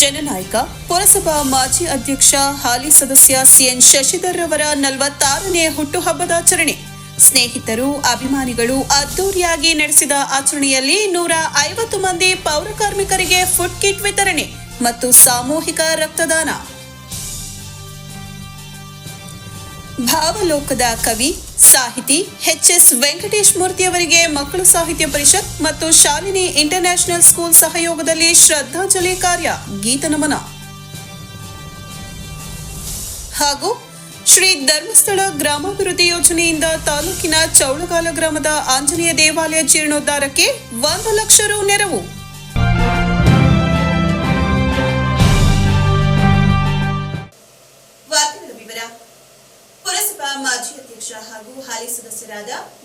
ಜನನಾಯಕ, ಪುರಸಭಾ ಮಾಜಿ ಅಧ್ಯಕ್ಷ, ಹಾಲಿ ಸದಸ್ಯ ಸಿಎನ್ ಶಶಿಧರ್ ರವರ ನಲವತ್ತಾರನೇ ಹುಟ್ಟುಹಬ್ಬದಾಚರಣೆ ಸ್ನೇಹಿತರು, ಅಭಿಮಾನಿಗಳು ಅದ್ದೂರಿಯಾಗಿ ನಡೆಸಿದ ಆಚರಣೆಯಲ್ಲಿ ನೂರ ಐವತ್ತು ಮಂದಿ ಪೌರಕಾರ್ಮಿಕರಿಗೆ ಫುಡ್ ಕಿಟ್ ವಿತರಣೆ ಮತ್ತು ಸಾಮೂಹಿಕ ರಕ್ತದಾನ. ಭಾವಲೋಕದ ಕವಿ, ಸಾಹಿತಿ ಎಚ್ ಎಸ್ ವೆಂಕಟೇಶ್ ಮೂರ್ತಿ ಅವರಿಗೆ ಮಕ್ಕಳು ಸಾಹಿತ್ಯ ಪರಿಷತ್ ಮತ್ತು ಶಾಲಿನಿ ಇಂಟರ್ನ್ಯಾಷನಲ್ ಸ್ಕೂಲ್ ಸಹಯೋಗದಲ್ಲಿ ಶ್ರದ್ಧಾಂಜಲಿ ಕಾರ್ಯ, ಗೀತ ನಮನ. ಹಾಗೂ ಶ್ರೀ ಧರ್ಮಸ್ಥಳ ಗ್ರಾಮಾಭಿವೃದ್ಧಿ ಯೋಜನೆಯಿಂದ ತಾಲೂಕಿನ ಚೌಳಗಾಲ ಗ್ರಾಮದ ಆಂಜನೇಯ ದೇವಾಲಯ ಜೀರ್ಣೋದ್ಧಾರಕ್ಕೆ ಒಂದು ಲಕ್ಷ ರು ನೆರವು.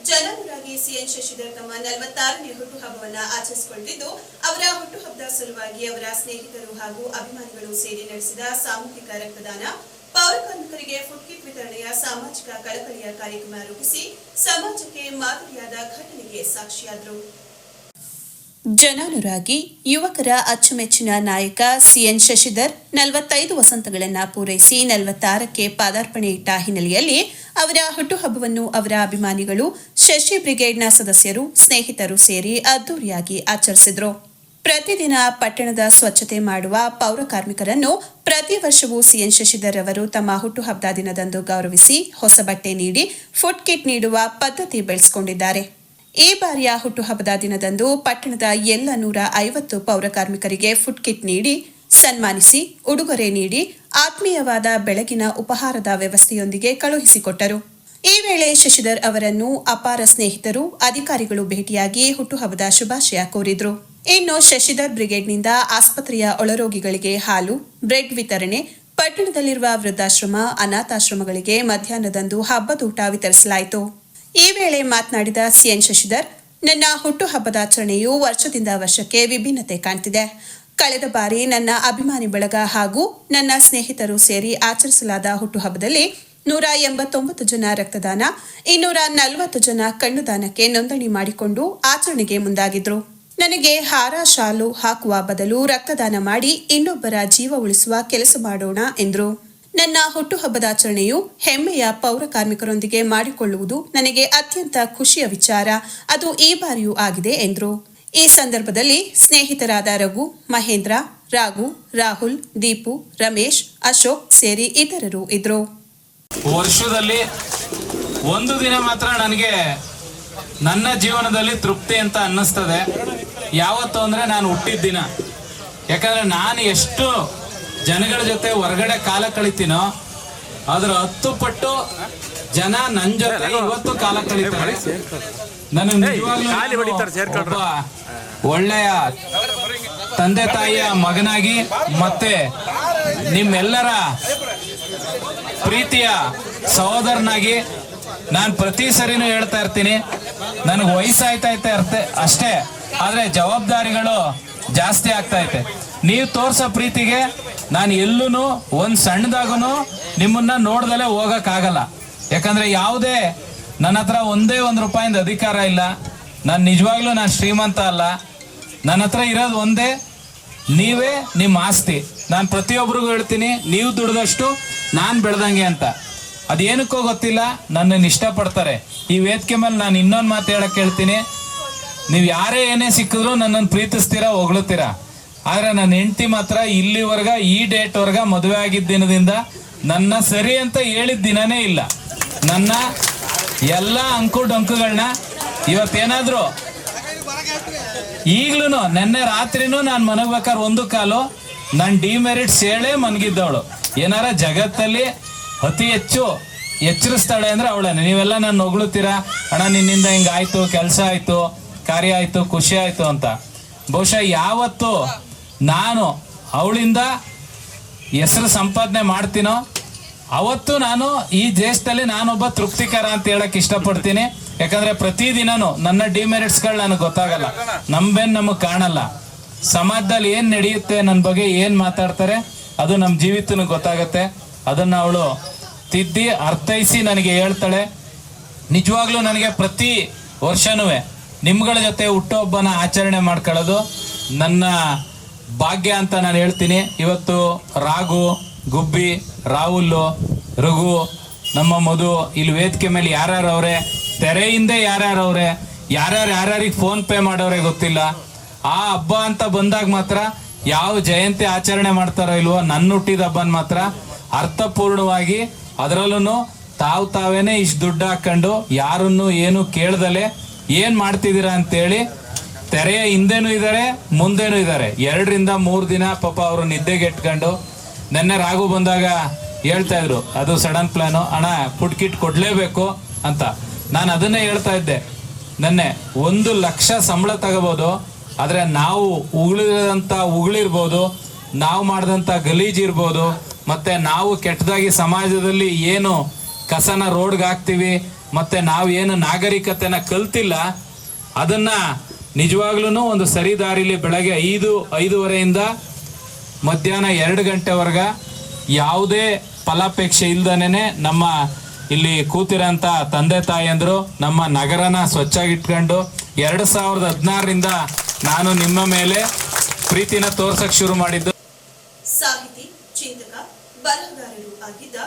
ಜನಾನುರಾಗಿ ಸಿಎನ್ ಶಶಿಧರ್ ತಮ್ಮ ನಲವತ್ತಾರನೇ ಹುಟ್ಟುಹಬ್ಬವನ್ನು ಆಚರಿಸಿಕೊಂಡಿದ್ದು ಅವರ ಹುಟ್ಟುಹಬ್ಬದ ಸಲುವಾಗಿ ಅವರ ಸ್ನೇಹಿತರು ಹಾಗೂ ಅಭಿಮಾನಿಗಳು ಸೇರಿ ನಡೆಸಿದ ಸಾಮೂಹಿಕ ರಕ್ತದಾನ, ಪೌರ ಕಾರ್ಮಿಕರಿಗೆ ವಿತರಣೆಯ ಸಾಮಾಜಿಕ ಕಳಕಳಿಯ ಕಾರ್ಯಕ್ರಮ ರೂಪಿಸಿ ಸಮಾಜಕ್ಕೆ ಮಾದರಿಯಾದ ಘಟನೆಗೆ ಸಾಕ್ಷಿಯಾದರು. ಜನಾನುರಾಗಿ ಯುವಕರ ಅಚ್ಚುಮೆಚ್ಚಿನ ನಾಯಕ ಸಿಎನ್ ಶಶಿಧರ್ ನಲವತ್ತೈದು ವಸಂತಗಳನ್ನು ಪೂರೈಸಿ ನಲವತ್ತಾರಕ್ಕೆ ಪಾದಾರ್ಪಣೆ ಇಟ್ಟ ಹಿನ್ನೆಲೆಯಲ್ಲಿ ಅವರ ಹುಟ್ಟುಹಬ್ಬವನ್ನು ಅವರ ಅಭಿಮಾನಿಗಳು, ಶಶಿ ಬ್ರಿಗೇಡ್ನ ಸದಸ್ಯರು, ಸ್ನೇಹಿತರು ಸೇರಿ ಅದ್ದೂರಿಯಾಗಿ ಆಚರಿಸಿದರು. ಪ್ರತಿದಿನ ಪಟ್ಟಣದ ಸ್ವಚ್ಛತೆ ಮಾಡುವ ಪೌರ ಕಾರ್ಮಿಕರನ್ನು ಪ್ರತಿ ವರ್ಷವೂ ಸಿಎನ್ ಶಶಿಧರ್ ಅವರು ತಮ್ಮ ಹುಟ್ಟುಹಬ್ಬದ ದಿನದಂದು ಗೌರವಿಸಿ ಹೊಸ ಬಟ್ಟೆ ನೀಡಿ ಫುಡ್ ಕಿಟ್ ನೀಡುವ ಪದ್ಧತಿ ಬೆಳೆಸಿಕೊಂಡಿದ್ದಾರೆ. ಈ ಬಾರಿಯ ಹುಟ್ಟುಹಬ್ಬದ ದಿನದಂದು ಪಟ್ಟಣದ ಎಲ್ಲ ನೂರ ಐವತ್ತು ಪೌರ ಕಾರ್ಮಿಕರಿಗೆ ಫುಡ್ ಕಿಟ್ ನೀಡಿ ಸನ್ಮಾನಿಸಿ, ಉಡುಗೊರೆ ನೀಡಿ, ಆತ್ಮೀಯವಾದ ಬೆಳಗಿನ ಉಪಹಾರದ ವ್ಯವಸ್ಥೆಯೊಂದಿಗೆ ಕಳುಹಿಸಿಕೊಟ್ಟರು. ಈ ವೇಳೆ ಶಶಿಧರ್ ಅವರನ್ನು ಅಪಾರ ಸ್ನೇಹಿತರು, ಅಧಿಕಾರಿಗಳು ಭೇಟಿಯಾಗಿ ಹುಟ್ಟುಹಬ್ಬದ ಶುಭಾಶಯ ಕೋರಿದ್ರು. ಇನ್ನು ಶಶಿಧರ್ ಬ್ರಿಗೇಡ್ನಿಂದ ಆಸ್ಪತ್ರೆಯ ಒಳರೋಗಿಗಳಿಗೆ ಹಾಲು, ಬ್ರೆಡ್ ವಿತರಣೆ, ಪಟ್ಟಣದಲ್ಲಿರುವ ವೃದ್ಧಾಶ್ರಮ, ಅನಾಥಾಶ್ರಮಗಳಿಗೆ ಮಧ್ಯಾಹ್ನದಂದು ಹಬ್ಬದೂಟ ವಿತರಿಸಲಾಯಿತು. ಈ ವೇಳೆ ಮಾತನಾಡಿದ ಸಿಎನ್ ಶಶಿಧರ್, ನನ್ನ ಹುಟ್ಟುಹಬ್ಬದಾಚರಣೆಯು ವರ್ಷದಿಂದ ವರ್ಷಕ್ಕೆ ವಿಭಿನ್ನತೆ ಕಾಣ್ತಿದೆ. ಕಳೆದ ಬಾರಿ ನನ್ನ ಅಭಿಮಾನಿ ಬಳಗ ಹಾಗೂ ನನ್ನ ಸ್ನೇಹಿತರು ಸೇರಿ ಆಚರಿಸಲಾದ ಹುಟ್ಟುಹಬ್ಬದಲ್ಲಿ ನೂರ ಎಂಬತ್ತೊಂಬತ್ತು ಜನ ರಕ್ತದಾನ, ಇನ್ನೂರ ನಲವತ್ತು ಜನ ಕಣ್ಣುದಾನಕ್ಕೆ ನೋಂದಣಿ ಮಾಡಿಕೊಂಡು ಆಚರಣೆಗೆ ಮುಂದಾಗಿದ್ರು. ನನಗೆ ಹಾರ, ಶಾಲು ಹಾಕುವ ಬದಲು ರಕ್ತದಾನ ಮಾಡಿ ಇನ್ನೊಬ್ಬರ ಜೀವ ಉಳಿಸುವ ಕೆಲಸ ಮಾಡೋಣ ಎಂದರು. ನನ್ನ ಹುಟ್ಟುಹಬ್ಬದಾಚರಣೆಯು ಹೆಮ್ಮೆಯ ಪೌರ ಕಾರ್ಮಿಕರೊಂದಿಗೆ ಮಾಡಿಕೊಳ್ಳುವುದು ನನಗೆ ಅತ್ಯಂತ ಖುಷಿಯ ವಿಚಾರ. ಅದು ಈ ಬಾರಿಯೂ ಆಗಿದೆ ಎಂದರು. ಈ ಸಂದರ್ಭದಲ್ಲಿ ಸ್ನೇಹಿತರಾದ ರಘು ಮಹೇಂದ್ರ ರಾಘು ರಾಹುಲ್ ದೀಪು ರಮೇಶ್ ಅಶೋಕ್ ಸೇರಿ ಇತರರು ಇದ್ರು. ವರ್ಷದಲ್ಲಿ ಒಂದು ದಿನ ಮಾತ್ರ ನನಗೆ ನನ್ನ ಜೀವನದಲ್ಲಿ ತೃಪ್ತಿ ಅಂತ ಅನ್ನಿಸ್ತದೆ. ಯಾವತ್ತು ಅಂದರೆ ನಾನು ಹುಟ್ಟಿದ ದಿನ. ಯಾಕಂದರೆ ನಾನು ಎಷ್ಟು ಜನಗಳ ಜೊತೆ ಹೊರಗಡೆ ಕಾಲ ಕಳಿತೀನೋ ಅದರ ಹತ್ತು ಪಟ್ಟು ಜನ ನನ್ನ ಜೊತೆ ಇವತ್ತು ಕಾಲ ಕಳೀತಾರೆ. ನನಗೆ ನಿಜವಾಗ್ಲೂ ಒಳ್ಳೆಯ ತಂದೆ ತಾಯಿಯ ಮಗನಾಗಿ ಮತ್ತೆ ನಿಮ್ಮೆಲ್ಲರ ಪ್ರೀತಿಯ ಸಹೋದರನಾಗಿ ನಾನು ಪ್ರತಿ ಸರಿನೂ ಹೇಳ್ತಾ ಇರ್ತೀನಿ. ನನಗೆ ವಯಸ್ಸಾಯ್ತಾ ಐತೆ ಅರ್ಥ ಅಷ್ಟೇ. ಆದರೆ ಜವಾಬ್ದಾರಿಗಳು ಜಾಸ್ತಿ ಆಗ್ತಾ ಐತೆ ನೀವು ತೋರ್ಸೋ ಪ್ರೀತಿಗೆ ನಾನು ಎಲ್ಲೂ ಒಂದು ಸಣ್ಣದಾಗೂ ನಿಮ್ಮನ್ನ ನೋಡ್ದಲೇ ಹೋಗೋಕ್ಕಾಗಲ್ಲ ಯಾಕಂದ್ರೆ ಯಾವುದೇ ನನ್ನ ಹತ್ರ ಒಂದೇ ಒಂದು ರೂಪಾಯಿಂದ ಅಧಿಕಾರ ಇಲ್ಲ. ನಾನು ನಿಜವಾಗ್ಲೂ ನಾನು ಶ್ರೀಮಂತ ಅಲ್ಲ. ನನ್ನ ಹತ್ರ ಇರೋದು ಒಂದೇ, ನೀವೇ ನಿಮ್ಮ ಆಸ್ತಿ. ನಾನು ಪ್ರತಿಯೊಬ್ಬರಿಗೂ ಹೇಳ್ತೀನಿ, ನೀವು ದುಡ್ದಷ್ಟು ನಾನು ಬೆಳೆದಂಗೆ ಅಂತ. ಅದೇನಕ್ಕೋ ಗೊತ್ತಿಲ್ಲ ನನ್ನನ್ನು ಇಷ್ಟಪಡ್ತಾರೆ. ಈ ವೇದಿಕೆ ಮೇಲೆ ನಾನು ಇನ್ನೊಂದು ಮಾತು ಹೇಳಕ್ಕೆ ಹೇಳ್ತೀನಿ. ನೀವು ಯಾರೇ ಏನೇ ಸಿಕ್ಕಿದ್ರು ನನ್ನನ್ನು ಪ್ರೀತಿಸ್ತೀರಾ, ಹೊಗಳುತ್ತೀರಾ. ಆದರೆ ನನ್ನ ಹೆಂಡತಿ ಮಾತ್ರ ಇಲ್ಲಿವರೆಗ, ಈ ಡೇಟ್ ವರ್ಗ ಮದುವೆ ಆಗಿದ್ದ ದಿನದಿಂದ ನನ್ನ ಸರಿ ಅಂತ ಹೇಳಿದ ದಿನನೇ ಇಲ್ಲ. ನನ್ನ ಎಲ್ಲ ಅಂಕು ಡೊಂಕುಗಳನ್ನ ಇವತ್ತೇನಾದ್ರು ಈಗ್ಲೂ ನೆನ್ನೆ ರಾತ್ರಿನೂ ನಾನು ಮನಗ್ಬೇಕಾದ್ರೆ ಒಂದು ಕಾಲು, ನಾನು ಡಿಮೆರಿಟ್ಸ್ ಹೇಳೇ ಮನಗಿದ್ದವಳು. ಏನಾರ ಜಗತ್ತಲ್ಲಿ ಅತಿ ಹೆಚ್ಚು ಎಚ್ಚರಿಸ್ತಾಳೆ ಅಂದ್ರೆ ಅವಳೇನೆ. ನೀವೆಲ್ಲ ನಾನು ಹೊಗಳುತ್ತೀರಾ ಅಣ್ಣ, ನಿನ್ನಿಂದ ಹಿಂಗ ಆಯ್ತು, ಕೆಲಸ ಆಯ್ತು, ಕಾರ್ಯ ಆಯ್ತು, ಖುಷಿ ಆಯ್ತು ಅಂತ. ಬಹುಶಃ ಯಾವತ್ತು ನಾನು ಅವಳಿಂದ ಹೆಸರು ಸಂಪಾದನೆ ಮಾಡ್ತೀನೋ ಅವತ್ತು ನಾನು ಈ ದೇಶದಲ್ಲಿ ನಾನೊಬ್ಬ ತೃಪ್ತಿಕರ ಅಂತ ಹೇಳಕ್ ಇಷ್ಟಪಡ್ತೀನಿ. ಯಾಕಂದ್ರೆ ಪ್ರತಿದಿನನು ನನ್ನ ಡಿಮೆರಿಟ್ಸ್ಗಳು ನನಗೆ ಗೊತ್ತಾಗಲ್ಲ. ನಮ್ಬೇನ್ ನಮಗ್ ಕಾಣಲ್ಲ. ಸಮಾಜದಲ್ಲಿ ಏನ್ ನಡೆಯುತ್ತೆ ನನ್ನ ಬಗ್ಗೆ ಏನ್ ಮಾತಾಡ್ತಾರೆ, ಅದು ನಮ್ಮ ಜೀವಿತನಿಗೆ ಗೊತ್ತಾಗತ್ತೆ. ಅದನ್ನ ಅವಳು ತಿದ್ದಿ, ಅರ್ಥೈಸಿ ನನಗೆ ಹೇಳ್ತಾಳೆ. ನಿಜವಾಗ್ಲೂ ನನಗೆ ಪ್ರತಿ ವರ್ಷನೂ ನಿಮ್ಗಳ ಜೊತೆ ಹುಟ್ಟುಹಬ್ಬನ ಆಚರಣೆ ಮಾಡ್ಕೊಳ್ಳೋದು ನನ್ನ ಭಾಗ್ಯ ಅಂತ ನಾನು ಹೇಳ್ತೀನಿ. ಇವತ್ತು ರಾಗು, ಗುಬ್ಬಿ ರಾಹುಲ್ಲು ರಘು, ನಮ್ಮ ಮಧು, ಇಲ್ಲಿ ವೇದಿಕೆ ಮೇಲೆ ಯಾರ್ಯಾರು ಅವ್ರೆ? ತೆರೆ ಹಿಂದೆ ಯಾರ್ಯಾರು ಅವ್ರೆ? ಯಾರ್ಯಾರು ಯಾರ್ಯಾರಿಗೆ ಫೋನ್ ಪೇ ಮಾಡೋರೆ ಗೊತ್ತಿಲ್ಲ. ಆ ಹಬ್ಬ ಅಂತ ಬಂದಾಗ ಮಾತ್ರ ಯಾವ ಜಯಂತಿ ಆಚರಣೆ ಮಾಡ್ತಾರೋ ಇಲ್ವೋ ನನ್ನ ಹುಟ್ಟಿದ ಹಬ್ಬನ ಮಾತ್ರ ಅರ್ಥಪೂರ್ಣವಾಗಿ ಅದರಲ್ಲೂ ತಾವು ತಾವೇನೆ ಇಷ್ಟು ದುಡ್ಡು ಹಾಕೊಂಡು ಯಾರನ್ನು ಏನು ಕೇಳ್ದಲೆ ಏನ್ ಮಾಡ್ತಿದ್ದೀರಾ ಅಂತೇಳಿ ತೆರೆಯ ಹಿಂದೆನೂ ಇದ್ದಾರೆ ಮುಂದೆನೂ ಇದ್ದಾರೆ ಎರಡರಿಂದ ಮೂರು ದಿನ ಪಾಪ ಅವರು ನಿದ್ದೆಗೆಟ್ಕೊಂಡು ನೆನ್ನೆ ರಾಘು ಬಂದಾಗ ಹೇಳ್ತಾ ಇದ್ರು, ಅದು ಸಡನ್ ಪ್ಲಾನು, ಅಣ್ಣ ಫುಡ್ ಕಿಟ್ ಕೊಡ್ಲೇಬೇಕು ಅಂತ. ನಾನು ಅದನ್ನೇ ಹೇಳ್ತಾ ಇದ್ದೆ. ನೆನ್ನೆ ಒಂದು ಲಕ್ಷ ಸಂಬಳ ತಗೋಬಹುದು ಆದ್ರೆ ನಾವು ಉಗುಳಿದಂತ ಉಗುಳಿರ್ಬೋದು, ನಾವು ಮಾಡಿದಂತ ಗಲೀಜ್ ಇರ್ಬೋದು, ಮತ್ತೆ ನಾವು ಕೆಟ್ಟದಾಗಿ ಸಮಾಜದಲ್ಲಿ ಏನು ಕಸನ ರೋಡ್ಗೆ ಹಾಕ್ತಿವಿ, ಮತ್ತೆ ನಾವು ಏನು ನಾಗರಿಕತೆನ ಕಲ್ತಿಲ್ಲ, ಅದನ್ನ ನಿಜವಾಗ್ಲೂ ಒಂದು ಸರಿ ದಾರಿಲಿ ಬೆಳಗ್ಗೆ ಐದು, ಐದೂವರೆಯಿಂದ ಮಧ್ಯಾಹ್ನ ಎರಡು ಗಂಟೆವರೆಗೆ ಯಾವುದೇ ಫಲಾಪೇಕ್ಷೆ ಇಲ್ದನೇನೆ ನಮ್ಮ ಇಲ್ಲಿ ಕೂತಿರೋಂಥ ತಂದೆ ತಾಯಿಯಂದರು ನಮ್ಮ ನಗರನ ಸ್ವಚ್ಛಾಗಿಟ್ಕೊಂಡು ಎರಡು ಸಾವಿರದ ಹದಿನಾರರಿಂದ ನಾನು ನಿಮ್ಮ ಮೇಲೆ ಪ್ರೀತಿನ ತೋರ್ಸಕ್ ಶುರು ಮಾಡಿದ್ದು. ಸಾಹಿತಿ, ಚಿಂತಕ, ಬರಹಗಾರರು ಆಗಿದ್ದ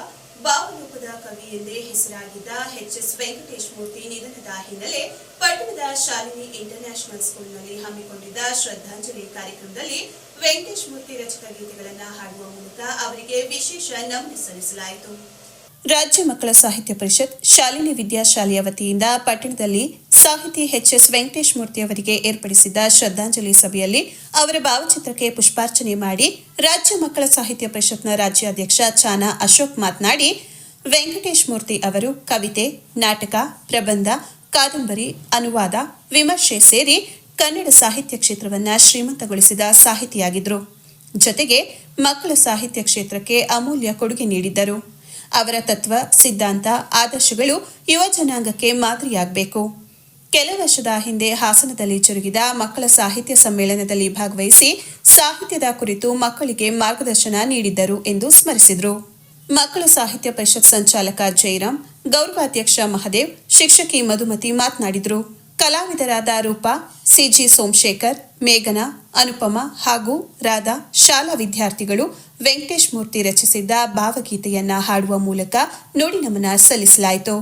ಭಾವರೂಪದ ಕವಿ ಎಂದೇ ಹೆಸರಾಗಿದ್ದ ಎಚ್ ಎಸ್ ವೆಂಕಟೇಶ್ ಮೂರ್ತಿ ನಿಧನದ ಹಿನ್ನೆಲೆ ಪಟ್ಟಣದ ಶಾಲಿನಿ ಇಂಟರ್ನ್ಯಾಷನಲ್ ಸ್ಕೂಲ್ನಲ್ಲಿ ಹಮ್ಮಿಕೊಂಡಿದ್ದ ಶ್ರದ್ಧಾಂಜಲಿ ಕಾರ್ಯಕ್ರಮದಲ್ಲಿ ವೆಂಕಟೇಶ್ ಮೂರ್ತಿ ರಚಿತ ಗೀತೆಗಳನ್ನು ಹಾಡುವ ಮೂಲಕ ಅವರಿಗೆ ವಿಶೇಷ ನಮನ ಸಲ್ಲಿಸಲಾಯಿತು. ರಾಜ್ಯ ಮಕ್ಕಳ ಸಾಹಿತ್ಯ ಪರಿಷತ್ ಶಾಲಿನಿ ವಿದ್ಯಾಶಾಲೆಯ ವತಿಯಿಂದ ಪಟ್ಟಣದಲ್ಲಿ ಸಾಹಿತಿ ಎಚ್ ಎಸ್ ವೆಂಕಟೇಶ್ ಮೂರ್ತಿ ಅವರಿಗೆ ಏರ್ಪಡಿಸಿದ್ದ ಶ್ರದ್ಧಾಂಜಲಿ ಸಭೆಯಲ್ಲಿ ಅವರ ಭಾವಚಿತ್ರಕ್ಕೆ ಪುಷ್ಪಾರ್ಚನೆ ಮಾಡಿ ರಾಜ್ಯ ಮಕ್ಕಳ ಸಾಹಿತ್ಯ ಪರಿಷತ್ನ ರಾಜ್ಯಾಧ್ಯಕ್ಷ ಚಾನಾ ಅಶೋಕ್ ಮಾತನಾಡಿ, ವೆಂಕಟೇಶ್ ಮೂರ್ತಿ ಅವರು ಕವಿತೆ, ನಾಟಕ, ಪ್ರಬಂಧ, ಕಾದಂಬರಿ, ಅನುವಾದ, ವಿಮರ್ಶೆ ಸೇರಿ ಕನ್ನಡ ಸಾಹಿತ್ಯ ಕ್ಷೇತ್ರವನ್ನ ಶ್ರೀಮಂತಗೊಳಿಸಿದ ಸಾಹಿತಿಯಾಗಿದ್ದರು ಜೊತೆಗೆ ಮಕ್ಕಳ ಸಾಹಿತ್ಯ ಕ್ಷೇತ್ರಕ್ಕೆ ಅಮೂಲ್ಯ ಕೊಡುಗೆ ನೀಡಿದ್ದರು. ಅವರ ತತ್ವ, ಸಿದ್ಧಾಂತ, ಆದರ್ಶಗಳು ಯುವ ಜನಾಂಗಕ್ಕೆ ಮಾದರಿಯಾಗಬೇಕು. ಕೆಲ ವರ್ಷದ ಹಿಂದೆ ಹಾಸನದಲ್ಲಿ ಜರುಗಿದ ಮಕ್ಕಳ ಸಾಹಿತ್ಯ ಸಮ್ಮೇಳನದಲ್ಲಿ ಭಾಗವಹಿಸಿ ಸಾಹಿತ್ಯದ ಕುರಿತು ಮಕ್ಕಳಿಗೆ ಮಾರ್ಗದರ್ಶನ ನೀಡಿದ್ದರು ಎಂದು ಸ್ಮರಿಸಿದರು. ಮಕ್ಕಳ ಸಾಹಿತ್ಯ ಪರಿಷತ್ ಸಂಚಾಲಕ ಜಯರಾಮ್ ಗೌರವಾಧ್ಯಕ್ಷ ಮಹದೇವ್, ಶಿಕ್ಷಕಿ ಮಧುಮತಿ ಮಾತನಾಡಿದರು. ಕಲಾವಿದರಾದ ರೂಪಾ, ಸಿಜಿ ಸೋಮಶೇಖರ್, ಮೇಘನಾ, ಅನುಪಮ ಹಾಗೂ ರಾಧಾ ಶಾಲಾ ವಿದ್ಯಾರ್ಥಿಗಳು ವೆಂಕಟೇಶ್ ಮೂರ್ತಿ ರಚಿಸಿದ್ದ ಭಾವಗೀತೆಯನ್ನ ಹಾಡುವ ಮೂಲಕ ನುಡಿ ನಮನ ಸಲ್ಲಿಸಲಾಯಿತು.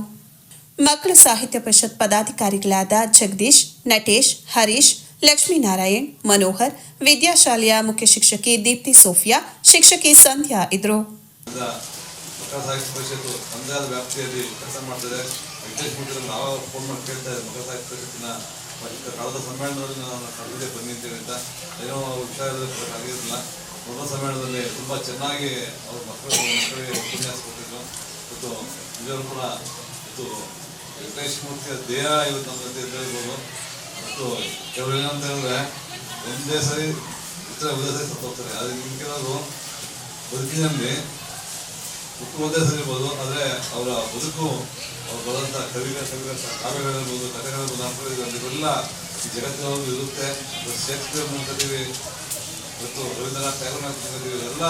ಮಕ್ಕಳ ಸಾಹಿತ್ಯ ಪರಿಷತ್ ಪದಾಧಿಕಾರಿಗಳಾದ ಜಗದೀಶ್, ನಟೇಶ್, ಹರೀಶ್, ಲಕ್ಷ್ಮೀನಾರಾಯಣ್, ಮನೋಹರ್, ವಿದ್ಯಾಶಾಲೆಯ ಮುಖ್ಯ ಶಿಕ್ಷಕಿ ದೀಪ್ತಿ ಸೋಫಿಯಾ, ಶಿಕ್ಷಕಿ ಸಂಧ್ಯಾ ಇದ್ರು. ಮೂರ್ತಿ ನಾವು ಫೋನ್ ಮಾಡಿ ಕೇಳ್ತಾ ಮಗ ಸಾಹಿತ್ಯ ಪರಿಷತ್ತಿನ ಕಳೆದ ಸಮ್ಮೇಳನದಲ್ಲಿ ನಾನು ಕಳೆದೇ ಬಂದಿದ್ದೇವೆ ಅಂತ ಏನೋ ಆಗಿರಲಿಲ್ಲ ಮೊದಲ ಸಮ್ಮೇಳನದಲ್ಲಿ ತುಂಬ ಚೆನ್ನಾಗಿ ಅವ್ರ ಮಕ್ಕಳು ಮಕ್ಕಳಿಗೆ ಉಪನ್ಯಾಸ ಕೊಟ್ಟಿದ್ರು. ಮತ್ತು ನಿಜವಾಗ್ಲೂ ಕೂಡ ಮತ್ತು ವೆಂಕಟೇಶ್ ಮೂರ್ತಿಯ ದೇಹ ಇವತ್ತು ನಮ್ಮ ಜೊತೆ ಇರ್ಬೋದು. ಮತ್ತು ಕೆಲವರು ಏನಂತ ಹೇಳಿದ್ರೆ ಒಂದೇ ಸರಿ ಇತರ ಒಂದೇ ಸರಿ ಸತ್ತೋಗ್ತಾರೆ. ಆದರೆ ಕೆಲವರು ಬದುಕಿನಲ್ಲಿ ಸರಿ ಆದರೆ ಅವರ ಬದುಕು, ಅವ್ರು ಬರೆದಂಥ ಕವಿಗಳ ಕವಿಗಳ ಕಾವ್ಯಗಳಿರ್ಬೋದು ಕಥೆಗಳಿರ್ಬೋದು ನಾಟಕಗಳಿರ್ಬೋದು ಇವೆಲ್ಲ ಈ ಇರುತ್ತೆ. ಶೇಕ್ಸ್ಪಿಯರ್ ಕತೀವಿ ಮತ್ತು ರವೀಂದ್ರನಾಥ್ ಟ್ಯಾಗೋರ್ ಕತೀವಿ ಇವೆಲ್ಲ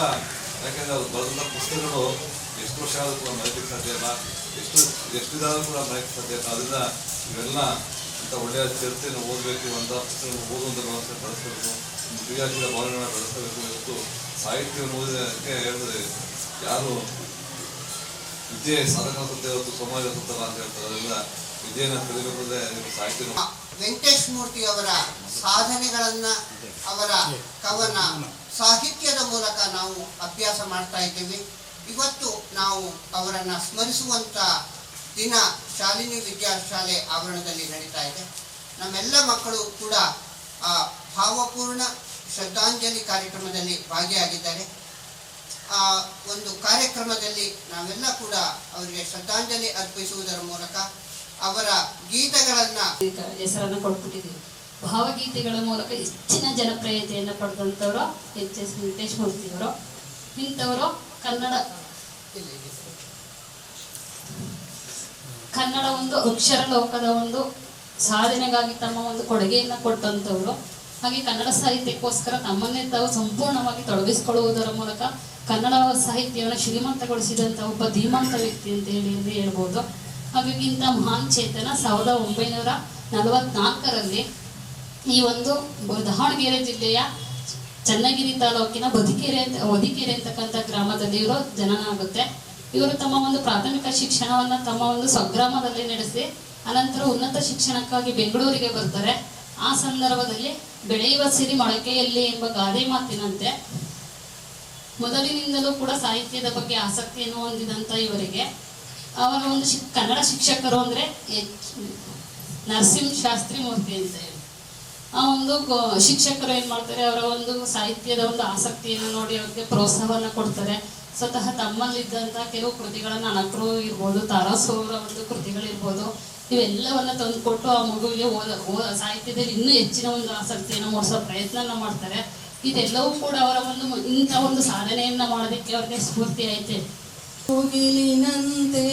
ಯಾಕೆಂದ್ರೆ ಅವ್ರು ಬರೆದಂಥ ಪುಸ್ತಕಗಳು ಎಷ್ಟು ವರ್ಷ ಆದರೂ ಕೂಡ ಮರೆಯಲಿಕ್ಕೆ ಸಾಧ್ಯ ಇಲ್ಲ. ಎಷ್ಟು ಎಷ್ಟು ಇದಾದರೂ ಕೂಡ ಮರೆಯಕ್ಕೆ ಸಾಧ್ಯ ಇಲ್ಲ. ಅದರಿಂದ ಇವೆಲ್ಲ ಅಂತ ಒಳ್ಳೆಯ ಚರಿತ್ರೆಯನ್ನು ಓದಬೇಕು ಅಂತ ಪುಸ್ತಕ ಓದುವಂಥ ವ್ಯವಸ್ಥೆ ಬಳಸಬೇಕು ಕ್ರಿಯಾಶೀಲ ಭಾವನೆಗಳನ್ನ ಬೆಳೆಸಬೇಕು. ಇವತ್ತು ಸಾಹಿತ್ಯವನ್ನು ಓದಿದಕ್ಕೆ ಹೇಳಿದ್ರೆ ಯಾರು ವಿದ್ಯೆ ಸಾಧನ ಇವತ್ತು ಸಮಾಜ ಸತ್ತಲ್ಲ ಅಂತ ಹೇಳ್ತಾರೆ ಅದರಿಂದ ವಿದ್ಯೆಯನ್ನು ಸಾಹಿತ್ಯ ವೆಂಕಟೇಶ್ ಮೂರ್ತಿ ಅವರ ಸಾಧನೆಗಳನ್ನ ಅವರ ಕವನ ಸಾಹಿತ್ಯದ ಮೂಲಕ ನಾವು ಅಭ್ಯಾಸ ಮಾಡ್ತಾ ಇದ್ದೀವಿ. ಇವತ್ತು ನಾವು ಅವರನ್ನ ಸ್ಮರಿಸುವಂತ ದಿನ ಶಾಲಿನಿ ವಿದ್ಯಾಶಾಲೆ ಆವರಣದಲ್ಲಿ ನಡೀತಾ ಇದೆ. ನಮ್ಮೆಲ್ಲ ಮಕ್ಕಳು ಕೂಡ ಆ ಭಾವಪೂರ್ಣ ಶ್ರದ್ಧಾಂಜಲಿ ಕಾರ್ಯಕ್ರಮದಲ್ಲಿ ಭಾಗಿಯಾಗಿದ್ದಾರೆ. ಆ ಒಂದು ಕಾರ್ಯಕ್ರಮದಲ್ಲಿ ನಾವೆಲ್ಲ ಕೂಡ ಅವರಿಗೆ ಶ್ರದ್ಧಾಂಜಲಿ ಅರ್ಪಿಸುವುದರ ಮೂಲಕ ಅವರ ಗೀತೆಗಳನ್ನ ಹೆಸರನ್ನು ಕೊಟ್ಬಿಟ್ಟಿದ್ದೀವಿ. ಭಾವಗೀತೆಗಳ ಮೂಲಕ ಹೆಚ್ಚಿನ ಜನಪ್ರಿಯತೆಯನ್ನು ಪಡೆದಂಥವರು ಎಚ್ ಎಸ್ ವೆಂಕಟೇಶ್ ಮೂರ್ತಿಯವರು ಇಂಥವರು ಕನ್ನಡ ಕನ್ನಡ ಒಂದು ಅಕ್ಷರ ಲೋಕದ ಒಂದು ಸಾಧನೆಗಾಗಿ ತಮ್ಮ ಒಂದು ಕೊಡುಗೆಯನ್ನು ಕೊಟ್ಟಂಥವರು. ಹಾಗೆ ಕನ್ನಡ ಸಾಹಿತ್ಯಕ್ಕೋಸ್ಕರ ತಮ್ಮನ್ನೇ ತಾವು ಸಂಪೂರ್ಣವಾಗಿ ತೊಡಗಿಸಿಕೊಳ್ಳುವುದರ ಮೂಲಕ ಕನ್ನಡ ಸಾಹಿತ್ಯವನ್ನು ಶ್ರೀಮಂತಗೊಳಿಸಿದಂಥ ಒಬ್ಬ ಧೀಮಂತ ವ್ಯಕ್ತಿ ಅಂತ ಹೇಳಿ ಎಂದು ಹೇಳ್ಬೋದು. ಹಾಗಾಗಿಂತ ಮಹಾನ್ ಚೇತನ ಸಾವಿರದ ಒಂಬೈನೂರ ನಲವತ್ನಾಲ್ಕರಲ್ಲಿ ಈ ಒಂದು ದಾವಣಗೆರೆ ಜಿಲ್ಲೆಯ ಚನ್ನಗಿರಿ ತಾಲೂಕಿನ ಬದಿಕೆರೆ ಅಂತ ಬದಿಕೆರೆ ಅಂತಕ್ಕಂಥ ಗ್ರಾಮದಲ್ಲಿ ಇವರು ಜನನ ಆಗುತ್ತೆ ಇವರು ತಮ್ಮ ಒಂದು ಪ್ರಾಥಮಿಕ ಶಿಕ್ಷಣವನ್ನು ತಮ್ಮ ಒಂದು ಸ್ವಗ್ರಾಮದಲ್ಲಿ ನಡೆಸಿ, ಅನಂತರ ಉನ್ನತ ಶಿಕ್ಷಣಕ್ಕಾಗಿ ಬೆಂಗಳೂರಿಗೆ ಬರ್ತಾರೆ. ಆ ಸಂದರ್ಭದಲ್ಲಿ ಬೆಳೆಯುವ ಸಿರಿ ಮೊಳಕೆಯಲ್ಲಿ ಎಂಬ ಗಾದೆ ಮಾತಿನಂತೆ ಮೊದಲಿನಿಂದಲೂ ಕೂಡ ಸಾಹಿತ್ಯದ ಬಗ್ಗೆ ಆಸಕ್ತಿಯನ್ನು ಹೊಂದಿದಂತ ಇವರಿಗೆ. ಅವರ ಒಂದು ಶಿಕ್, ಕನ್ನಡ ಶಿಕ್ಷಕರು ಅಂದ್ರೆ ನರಸಿಂಹ ಶಾಸ್ತ್ರಿ ಮೂರ್ತಿ ಅಂತ ಹೇಳಿ. ಆ ಒಂದು ಶಿಕ್ಷಕರು ಏನ್ ಮಾಡ್ತಾರೆ, ಅವರ ಒಂದು ಸಾಹಿತ್ಯದ ಒಂದು ಆಸಕ್ತಿಯನ್ನು ನೋಡಿ ಅವ್ರಿಗೆ ಪ್ರೋತ್ಸಾಹವನ್ನು ಕೊಡ್ತಾರೆ. ಸ್ವತಃ ತಮ್ಮಲ್ಲಿದ್ದಂತ ಕೆಲವು ಕೃತಿಗಳನ್ನ ಅಣಕರು ಇರ್ಬೋದು, ತಾರಾಸು ಒಂದು ಕೃತಿಗಳಿರ್ಬೋದು, ಇವೆಲ್ಲವನ್ನ ತಂದುಕೊಟ್ಟು ಆ ಮಗುವಿಗೆ ಓದ ಓದ, ಸಾಹಿತ್ಯದಲ್ಲಿ ಇನ್ನೂ ಹೆಚ್ಚಿನ ಒಂದು ಆಸಕ್ತಿಯನ್ನು ಮೂಡಿಸೋ ಪ್ರಯತ್ನ ಮಾಡ್ತಾರೆ. ಇದೆಲ್ಲವೂ ಕೂಡ ಅವರ ಒಂದು ಇಂಥ ಒಂದು ಸಾಧನೆಯನ್ನ ಮಾಡೋದಕ್ಕೆ ಅವ್ರಿಗೆ ಸ್ಫೂರ್ತಿ ಐತೆ ಮುಗಿಲಿನಂತೆ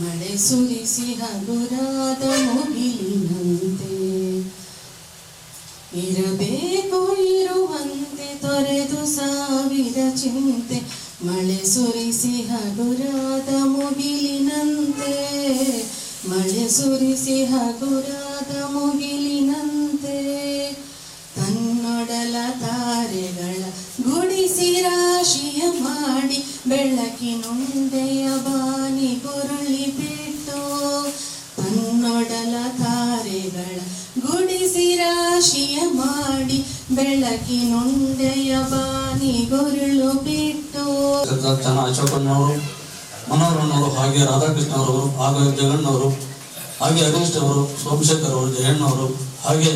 ಮಳೆ ಸುರಿಸಿ ಹಗುರಾದ ಮುಗಿಲಿನಂತೆ. ಇರಬೇಕು ಇರುವಂತೆ, ತೊರೆದು ಸಾವಿರ ಚಿಂತೆ. ಮಳೆ ಸುರಿಸಿ ಹಗುರಾದ ಮುಗಿಲಿನಂತೆ, ಮಳೆ ಸುರಿಸಿ ಹಗುರಾದ ಮುಗಿಲಿನಂತೆ. ಗುಡಿಸಿ ರಾಶಿಯ ಮಾಡಿ ಬೆಳಕಿನೊಂದೆಯ ಬಾನಿ ಗುರುಳಿ ಬಿಟ್ಟು ತನ್ನೊಡಲ ತಾರೆಗಳ ಗುಡಿಸಿ ರಾಶಿಯ ಮಾಡಿ ಬೆಳಕಿನೊಂದೆಯ ಬಾನಿ ಗುರುಳು ಬಿಟ್ಟು. ಚೆನ್ನ ಅಶೋಕಣ್ಣವರು ಹಾಗೆ ರಾಧಾಕೃಷ್ಣ ಅವರು ಹಾಗೆ ಜಗಣ್ಣವರು ಹಾಗೆ ಹರೀಶ್ ಅವರು ಸೋಮಶೇಖರ್ ಅವರು, ಜಯಣ್ಣವರು, ಹಾಗೆ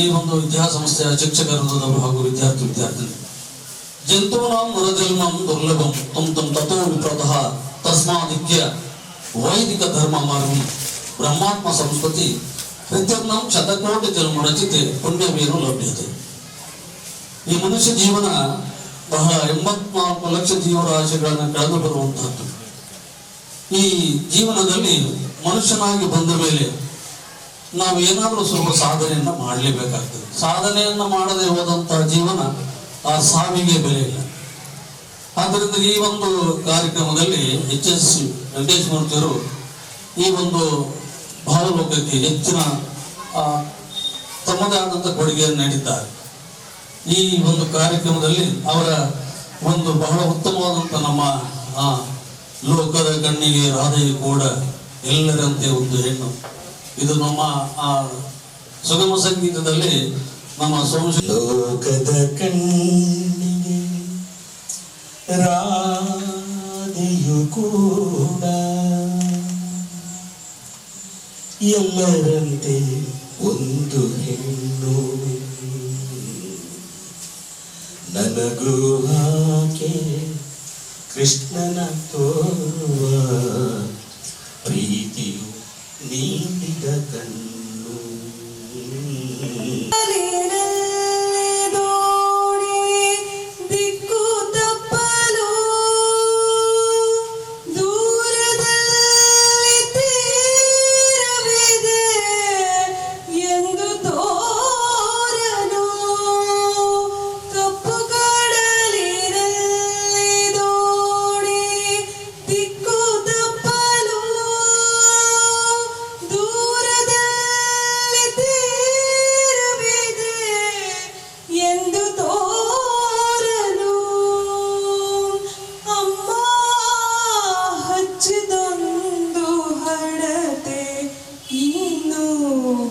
ಈ ಒಂದು ವಿದ್ಯಾಸಂಸ್ಥೆಯ ಶಿಕ್ಷಕರವರು ಹಾಗೂ ವಿದ್ಯಾರ್ಥಿ, ವಿದ್ಯಾರ್ಥಿನಿ. ಜಂತೂನಾಂ ನರಜನ್ಮಂ ದುರ್ಲಭಂ ತಂ ತಂ ತತೋ ವಿಪ್ರತಃ ತಸ್ಮಾದಿಕ್ಯ ವೈದಿಕ ಧರ್ಮ ಮಾರ್ಗಂ ಬ್ರಹ್ಮಾತ್ಮ ಸಂಸ್ಕೃತಿ ಪ್ರತ್ಯರ್ನಂ ಶತಕೋಟಿ ಜನ್ಮ ರಚಿತೆ ಪುಣ್ಯವೇನು ಲಭ್ಯತೆ ಈ ಮನುಷ್ಯ ಜೀವನ ಬಹಳ ಎಂಬತ್ನಾಲ್ಕು ಲಕ್ಷ ಜೀವರಾಶಿಗಳನ್ನು ಕಳೆದು ಬರುವಂತಹದ್ದು ಈ ಜೀವನದಲ್ಲಿ ಮನುಷ್ಯನಾಗಿ ಬಂದ ಮೇಲೆ ನಾವು ಏನಾದರೂ ಸ್ವಲ್ಪ ಸಾಧನೆಯನ್ನು ಮಾಡಲೇಬೇಕಾಗ್ತದೆ. ಸಾಧನೆಯನ್ನು ಮಾಡದೆ ಹೋದಂತಹ ಜೀವನ ಆ ಸ್ವಾಮಿಗೆ ಬೆಲೆ ಇಲ್ಲ ಆದ್ದರಿಂದ ಈ ಒಂದು ಕಾರ್ಯಕ್ರಮದಲ್ಲಿ ಎಚ್ ಎಸ್ ವೆಂಕಟೇಶ್ ಮೂರ್ತಿಯವರು ಈ ಒಂದು ಭಾವಲೋಕಕ್ಕೆ ಹೆಚ್ಚಿನ ತಮ್ಮದೇ ಆದಂಥ ಕೊಡುಗೆಯನ್ನು ನೀಡಿದ್ದಾರೆ. ಈ ಒಂದು ಕಾರ್ಯಕ್ರಮದಲ್ಲಿ ಅವರ ಒಂದು ಬಹಳ ಉತ್ತಮವಾದಂಥ ನಮ್ಮ ಲೋಕದ ಕಣ್ಣಿಗೆ ರಾಧೆಯು ಕೂಡ ಎಲ್ಲರಂತೆ ಒಂದು ಹೆಣ್ಣು. ಇದು ನಮ್ಮ, ಆ, ಸುಗಮ ಸಂಗೀತದಲ್ಲಿ ನಮ್ಮ ಸೋಮಶ ಲೋಕದ ಕಣ್ಣಿಗೆ ರಾಧೆಯು ಕೂಡ ಎಲ್ಲರಂತೆ ಒಂದು ಹೆಣ್ಣು. ನನಗೂ ಹಾಗೆ ಕೃಷ್ಣನ ತೋರುವ ಪ್ರೀತಿಯು ನೀಡಿದ ಕಣ್ಣು.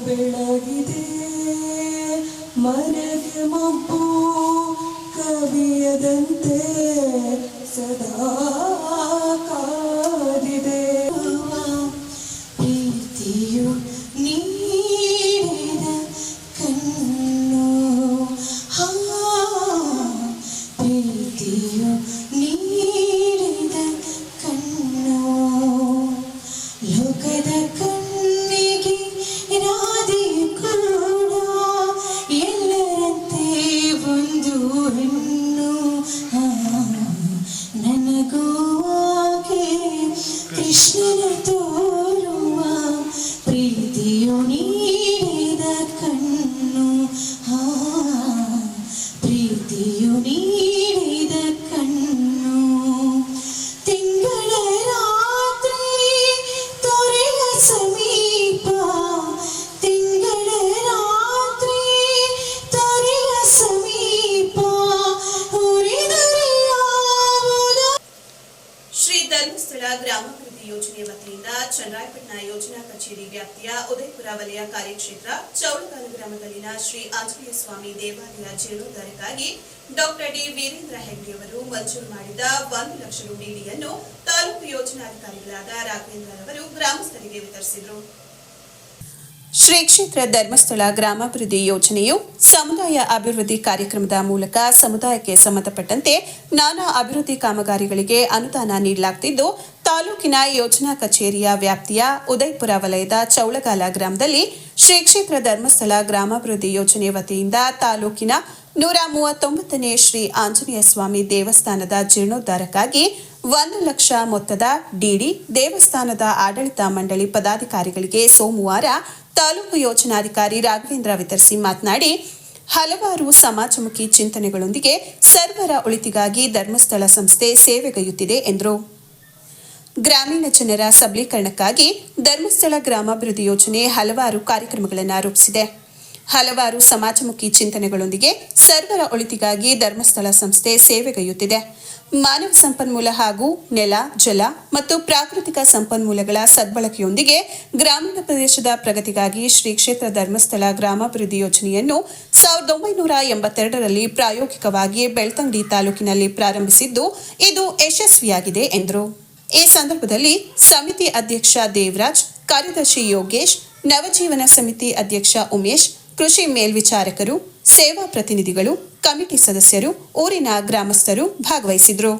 ಬೆಳಗಿದೆ ಮನೆಗೆ ಮಬ್ಬು ಕಚೇರಿ ವ್ಯಾಪ್ತಿಯ ಉದಯಪುರ ವಲಯ ಕಾರ್ಯಕ್ಷೇತ್ರ ಚೌಳಗಾಲ ಗ್ರಾಮದಲ್ಲಿನ ಶ್ರೀ ಆಂಜನೇಯ ಸ್ವಾಮಿ ದೇವಾಲಯ ಜೀರ್ಣೋದ್ಧಾರಕ್ಕಾಗಿ ಡಾಕ್ಟರ್ ಡಿ ವೀರೇಂದ್ರ ಹೆಗ್ಡೆಯವರು ಮಂಜೂರು ಮಾಡಿದ ಒಂದು ಲಕ್ಷ ರು ಡಿಡಿಯನ್ನು ತಾಲೂಕು ಯೋಜನಾಧಿಕಾರಿಗಳಾದ ರಾಘವೇಂದ್ರ ಅವರು ಗ್ರಾಮಸ್ಥರಿಗೆ ವಿತರಿಸಿದರು. ಶ್ರೀ ಕ್ಷೇತ್ರ ಧರ್ಮಸ್ಥಳ ಗ್ರಾಮಾಭಿವೃದ್ಧಿ ಯೋಜನೆಯು ಸಮುದಾಯ ಅಭಿವೃದ್ಧಿ ಕಾರ್ಯಕ್ರಮದ ಮೂಲಕ ಸಮುದಾಯಕ್ಕೆ ಸಂಬಂಧಪಟ್ಟಂತೆ ನಾನಾ ಅಭಿವೃದ್ಧಿ ಕಾಮಗಾರಿಗಳಿಗೆ ಅನುದಾನ ನೀಡಲಾಗುತ್ತಿದ್ದು ತಾಲೂಕಿನ ಯೋಜನಾ ಕಚೇರಿಯ ವ್ಯಾಪ್ತಿಯ ಉದಯ್ಪುರ ವಲಯದ ಚೌಳಗಾಲ ಗ್ರಾಮದಲ್ಲಿ ಶ್ರೀ ಕ್ಷೇತ್ರ ಧರ್ಮಸ್ಥಳ ಗ್ರಾಮಾಭಿವೃದ್ಧಿ ಯೋಜನೆ ವತಿಯಿಂದ ತಾಲೂಕಿನ ನೂರ ಮೂವತ್ತೊಂಬತ್ತನೇ ಶ್ರೀ ಆಂಜನೇಯ ಸ್ವಾಮಿ ದೇವಸ್ಥಾನದ ಜೀರ್ಣೋದ್ಧಾರಕ್ಕಾಗಿ ಒಂದು ಲಕ್ಷ ಮೊತ್ತದ ಡಿಡಿ ದೇವಸ್ಥಾನದ ಆಡಳಿತ ಮಂಡಳಿ ಪದಾಧಿಕಾರಿಗಳಿಗೆ ಸೋಮವಾರ ತಾಲೂಕು ಯೋಜನಾಧಿಕಾರಿ ರಾಘವೇಂದ್ರ ವಿತರಿಸಿ ಮಾತನಾಡಿ, ಹಲವಾರು ಸಮಾಜಮುಖಿ ಚಿಂತನೆಗಳೊಂದಿಗೆ ಸರ್ವರ ಒಳಿತಿಗಾಗಿ ಧರ್ಮಸ್ಥಳ ಸಂಸ್ಥೆ ಸೇವೆಗೈಯುತ್ತಿದೆ ಎಂದರು. ಗ್ರಾಮೀಣ ಜನರ ಸಬಲೀಕರಣಕ್ಕಾಗಿ ಧರ್ಮಸ್ಥಳ ಗ್ರಾಮಾಭಿವೃದ್ಧಿ ಯೋಜನೆ ಹಲವಾರು ಕಾರ್ಯಕ್ರಮಗಳನ್ನು ರೂಪಿಸಿದೆ. ಹಲವಾರು ಸಮಾಜಮುಖಿ ಚಿಂತನೆಗಳೊಂದಿಗೆ ಸರ್ವರ ಒಳಿತಿಗಾಗಿ ಧರ್ಮಸ್ಥಳ ಸಂಸ್ಥೆ ಸೇವೆಗೈಯುತ್ತಿದೆ ಮಾನವ ಸಂಪನ್ಮೂಲ ಹಾಗೂ ನೆಲ, ಜಲ ಮತ್ತು ಪ್ರಾಕೃತಿಕ ಸಂಪನ್ಮೂಲಗಳ ಸದ್ಬಳಕೆಯೊಂದಿಗೆ ಗ್ರಾಮೀಣ ಪ್ರದೇಶದ ಪ್ರಗತಿಗಾಗಿ ಶ್ರೀ ಕ್ಷೇತ್ರ ಧರ್ಮಸ್ಥಳ ಗ್ರಾಮಾಭಿವೃದ್ಧಿ ಯೋಜನೆಯನ್ನು ಸಾವಿರದ ಒಂಬೈನೂರ ಎಂಬತ್ತೆರಡರಲ್ಲಿ ಪ್ರಾಯೋಗಿಕವಾಗಿ ಬೆಳ್ತಂಗಡಿ ತಾಲೂಕಿನಲ್ಲಿ ಪ್ರಾರಂಭಿಸಿದ್ದು ಇದು ಯಶಸ್ವಿಯಾಗಿದೆ ಎಂದರು. ಈ ಸಂದರ್ಭದಲ್ಲಿ ಸಮಿತಿ ಅಧ್ಯಕ್ಷ ದೇವರಾಜ್, ಕಾರ್ಯದರ್ಶಿ ಯೋಗೇಶ್, ನವಜೀವನ ಸಮಿತಿ ಅಧ್ಯಕ್ಷ ಉಮೇಶ್, ಕೃಷಿ ಮೇಲ್ವಿಚಾರಕರು, ಸೇವಾ ಪ್ರತಿನಿಧಿಗಳು, ಕಮಿಟಿ ಸದಸ್ಯರು, ಊರಿನ ಗ್ರಾಮಸ್ಥರು ಭಾಗವಹಿಸಿದ್ರು.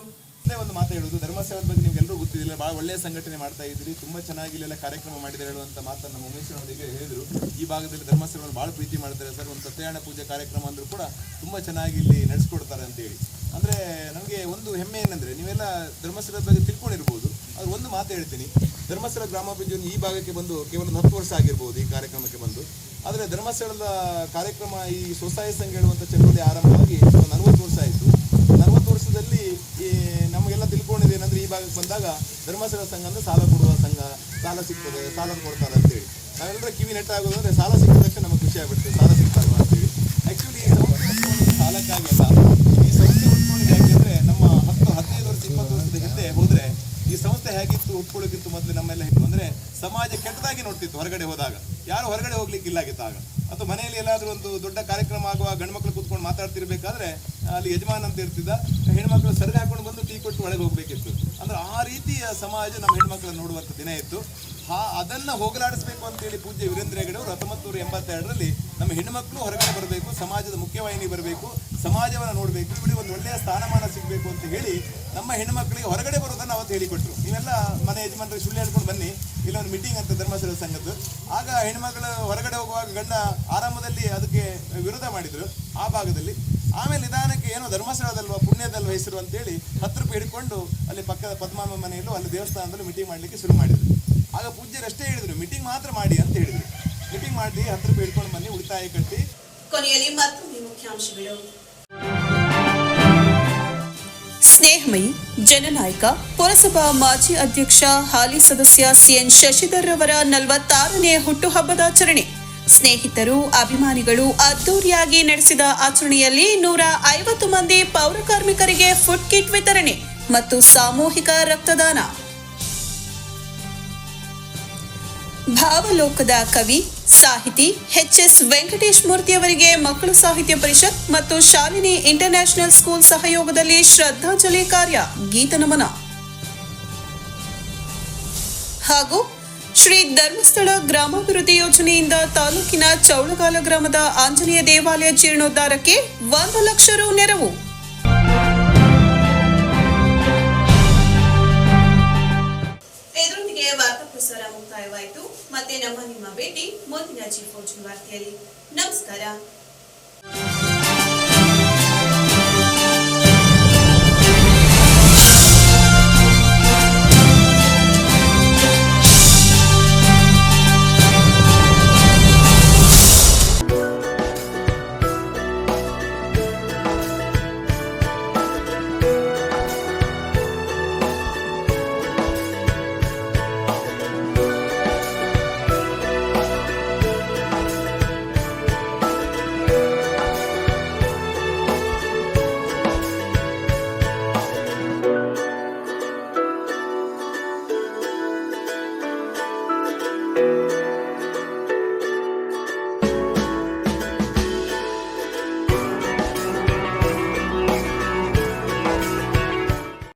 ನಿಮ್ಗೆ ಗೊತ್ತಿದಿಲ್ಲ ಬಹಳ ಒಳ್ಳೆಯ ಸಂಘಟನೆ ಮಾಡ್ತಾ ಇದ್ರಿ, ತುಂಬಾ ಚೆನ್ನಾಗಿ ಇಲ್ಲೆಲ್ಲ ಕಾರ್ಯಕ್ರಮ ಮಾಡಿದರೆ ಹೇಳುವಂತ ಮಾತನ್ನು ನಮ್ಮ ಉಮೇಶ್ವರವರಿಗೆ ಹೇಳಿದ್ರು. ಈ ಭಾಗದಲ್ಲಿ ಧರ್ಮಸ್ಥಳವನ್ನು ಬಹಳ ಪ್ರೀತಿ ಮಾಡ್ತಾರೆ ಸರ್. ಒಂದು ಸತ್ಯನಾರಾಯಣ ಪೂಜೆ ಕಾರ್ಯಕ್ರಮ ಅಂದ್ರೂ ಕೂಡ ತುಂಬಾ ಚೆನ್ನಾಗಿ ಇಲ್ಲಿ ನಡೆಸ್ಕೊಡ್ತಾರೆ ಅಂತ ಹೇಳಿ ಅಂದ್ರೆ ನನಗೆ ಒಂದು ಹೆಮ್ಮೆ ಏನಂದ್ರೆ, ನೀವೆಲ್ಲ ಧರ್ಮಸ್ಥಳದ ಬಗ್ಗೆ ತಿಳ್ಕೊಂಡಿರ್ಬೋದು. ಅದು ಒಂದು ಮಾತು ಹೇಳ್ತೀನಿ. ಧರ್ಮಸ್ಥಳ ಗ್ರಾಮಾಭಿವೃದ್ಧಿ ಈ ಭಾಗಕ್ಕೆ ಬಂದು ಕೇವಲ ಒಂದು ಹತ್ತು ವರ್ಷ ಆಗಿರ್ಬೋದು ಈ ಕಾರ್ಯಕ್ರಮಕ್ಕೆ ಬಂದು. ಆದರೆ ಧರ್ಮಸ್ಥಳದ ಕಾರ್ಯಕ್ರಮ ಈ ಸ್ವಸಹಾಯ ಸಂಘ ಹೇಳುವಂಥ ಚಟುವಟಿಕೆ ಆರಂಭವಾಗಿ ನಲವತ್ತು ವರ್ಷ ಆಯಿತು. ವರ್ಷದಲ್ಲಿ ಈ ನಮಗೆಲ್ಲ ತಿಳ್ಕೊಂಡಿದೆ ಏನಂದ್ರೆ ಈ ಭಾಗಕ್ಕೆ ಬಂದಾಗ ಧರ್ಮಸ್ಥಳ ಸಂಘ ಅಂದ್ರೆ ಸಾಲ ಕೊಡುವ ಸಂಘ, ಸಾಲ ಸಿಗ್ತದೆ, ಸಾಲ ಕೊಡ್ತಾರೆ ಅಂತೇಳಿ. ನಾವೆಲ್ಲರ ಕಿವಿ ನೆಟ್ಟಾಗೋದು ಅಂದ್ರೆ ಸಾಲ ಸಿಕ್ಕಿದ ತಕ್ಷಣ ನಮಗೆ ಖುಷಿ ಆಗುತ್ತೆ ಸಾಲ ಸಿಗ್ತಲ್ವಾ ಅಂತೇಳಿ. ಆ್ಯಕ್ಚುಲಿ ಈ ಸಂಸ್ಥೆ ಸಾಲಕ್ಕಾಗಿ ಅಲ್ಲ. ಈ ಸಂಸ್ಥೆ ಉಟ್ಕೊಂಡು ಯಾಕೆಂದ್ರೆ ನಮ್ಮ ಹತ್ತು, ಹದಿನೈದು ವರ್ಷ, ಇಪ್ಪತ್ತು ವರ್ಷದ ಹಿಂದೆ ಹೋದ್ರೆ ಈ ಸಂಸ್ಥೆ ಹೇಗಿತ್ತು ಉಟ್ಕೊಳ್ಳೋಕ್ಕಿಂತ ಮೊದಲು ನಮ್ಮೆಲ್ಲ ಇತ್ತು. ಅಂದ್ರೆ ಸಮಾಜ ಕೆಟ್ಟದಾಗಿ ನೋಡ್ತಿತ್ತು ಹೊರಗಡೆ ಹೋದಾಗ. ಯಾರು ಹೊರಗಡೆ ಹೋಗ್ಲಿಕ್ಕೆ ಇಲ್ಲಾಗಿತ್ತು ಆಗ ಅಥವಾ ಮನೆಯಲ್ಲಿ ಎಲ್ಲಾದರೂ ಒಂದು ದೊಡ್ಡ ಕಾರ್ಯಕ್ರಮ ಆಗುವ ಗಂಡು ಮಕ್ಕಳು ಕೂತ್ಕೊಂಡು ಮಾತಾಡ್ತಿರ್ಬೇಕಾದ್ರೆ ಅಲ್ಲಿ ಯಜಮಾನ್ ಅಂತ ಇರ್ತಿದ್ದ, ಹೆಣ್ಮಕ್ಳು ಸರಗ ಹಾಕೊಂಡು ಬಂದು ಟೀ ಕೊಟ್ಟು ಒಳಗೆ ಹೋಗ್ಬೇಕಿತ್ತು. ಅಂದ್ರೆ ಆ ರೀತಿಯ ಸಮಾಜ ನಮ್ಮ ಹೆಣ್ಮಕ್ಳನ್ನ ನೋಡುವಂತ ದಿನ ಇತ್ತು. ಆ ಅದನ್ನ ಹೋಗಲಾಡಿಸ್ಬೇಕು ಅಂತೇಳಿ ಪೂಜ್ಯ ವೀರೇಂದ್ರ ಹೆಗಡೆ ಅವರು ಹತ್ತೊಂಬತ್ತು ನೂರ ಎಂಬತ್ತೆರಡರಲ್ಲಿ ನಮ್ಮ ಹೆಣ್ಣುಮಕ್ಕಳು ಹೊರಗಡೆ ಬರಬೇಕು, ಸಮಾಜದ ಮುಖ್ಯವಾಹಿನಿ ಬರಬೇಕು, ಸಮಾಜವನ್ನು ನೋಡಬೇಕು, ಇವರಿಗೆ ಒಂದು ಒಳ್ಳೆಯ ಸ್ಥಾನಮಾನ ಸಿಗಬೇಕು ಅಂತ ಹೇಳಿ ನಮ್ಮ ಹೆಣ್ಣುಮಕ್ಕಳಿಗೆ ಹೊರಗಡೆ ಬರೋದನ್ನು ಅವತ್ತು ಹೇಳಿಕೊಟ್ರು. ನೀವೆಲ್ಲ ಮನೆ ಯಜಮಾನರಿಗೆ ಸುಳ್ಳು ಹೇಳ್ಕೊಂಡು ಬನ್ನಿ ಇಲ್ಲೊಂದು ಮೀಟಿಂಗ್ ಅಂತ ಧರ್ಮಸ್ಥಳ ಸಂಘದ್ದು. ಆಗ ಹೆಣ್ಮಕ್ಳು ಹೊರಗಡೆ ಹೋಗುವಾಗ ಗಂಡ ಆರಂಭದಲ್ಲಿ ಅದಕ್ಕೆ ವಿರೋಧ ಮಾಡಿದರು, ಆ ಭಾಗದಲ್ಲಿ. ಆಮೇಲೆ ನಿಧಾನಕ್ಕೆ ಏನೋ ಧರ್ಮಸ್ಥಳದಲ್ವಾ, ಪುಣ್ಯದಲ್ವ ಹೆಸರು ಅಂತೇಳಿ ಹತ್ತು ರೂಪಾಯಿ ಹಿಡ್ಕೊಂಡು ಅಲ್ಲಿ ಪಕ್ಕದ ಪದ್ಮಾಮ ಮನೆಯಲ್ಲೂ ಅಲ್ಲಿ ದೇವಸ್ಥಾನದಲ್ಲೂ ಮೀಟಿಂಗ್ ಮಾಡಲಿಕ್ಕೆ ಶುರು ಮಾಡಿದರು. ಆಗ ಪೂಜ್ಯರಷ್ಟೇ ಹೇಳಿದರು ಮೀಟಿಂಗ್ ಮಾತ್ರ ಮಾಡಿ ಅಂತ ಹೇಳಿದ್ರು. ಮಾಡಿ ಹತ್ರ ಬೇಡ್ಕೊಂಡು ಮನೆ ಉಳಿತಾಯ ಕಟ್ಟಿ. ಕೊನೆಯಲ್ಲಿ ಮತ್ತೊಂದು ಮುಖ್ಯಾಂಶಗಳು. ಸ್ನೇಹಮಯಿ ಜನನಾಯಕ ಪುರಸಭಾ ಮಾಜಿ ಅಧ್ಯಕ್ಷ ಹಾಲಿ ಸದಸ್ಯ ಸಿಎನ್ ಶಶಿಧರ್ ಅವರ ನಲವತ್ತಾರನೇ ಹುಟ್ಟುಹಬ್ಬದಾಚರಣೆ ಸ್ನೇಹಿತರು ಅಭಿಮಾನಿಗಳು ಅದ್ದೂರಿಯಾಗಿ ನಡೆಸಿದ ಆಚರಣೆಯಲ್ಲಿ ನೂರ ಐವತ್ತು ಮಂದಿ ಪೌರಕಾರ್ಮಿಕರಿಗೆ ಫುಡ್ ಕಿಟ್ ವಿತರಣೆ ಮತ್ತು ಸಾಮೂಹಿಕ ರಕ್ತದಾನ. ಭಾವಲೋಕದ ಕವಿ, ಸಾಹಿತಿ ಎಚ್ ಎಸ್ ವೆಂಕಟೇಶ್ ಮೂರ್ತಿ ಅವರಿಗೆ ಮಕ್ಕಳು ಸಾಹಿತ್ಯ ಪರಿಷತ್ ಮತ್ತು ಶಾಲಿನಿ ಇಂಟರ್ನ್ಯಾಷನಲ್ ಸ್ಕೂಲ್ ಸಹಯೋಗದಲ್ಲಿ ಶ್ರದ್ಧಾಂಜಲಿ ಕಾರ್ಯ, ಗೀತ ನಮನ. ಹಾಗೂ ಶ್ರೀ ಧರ್ಮಸ್ಥಳ ಗ್ರಾಮಾಭಿವೃದ್ಧಿ ಯೋಜನೆಯಿಂದ ತಾಲೂಕಿನ ಚೌಳಗಾಲ ಗ್ರಾಮದ ಆಂಜನೇಯ ದೇವಾಲಯ ಜೀರ್ಣೋದ್ಧಾರಕ್ಕೆ ಒಂದು ಲಕ್ಷ ರು ನೆರವು. ಭೇಟಿ ಮುಂದಿನ ಜಿ ಫೋರ್ಜನ್ ವಾರ್ತೆಯಲ್ಲಿ ನಮಸ್ಕಾರ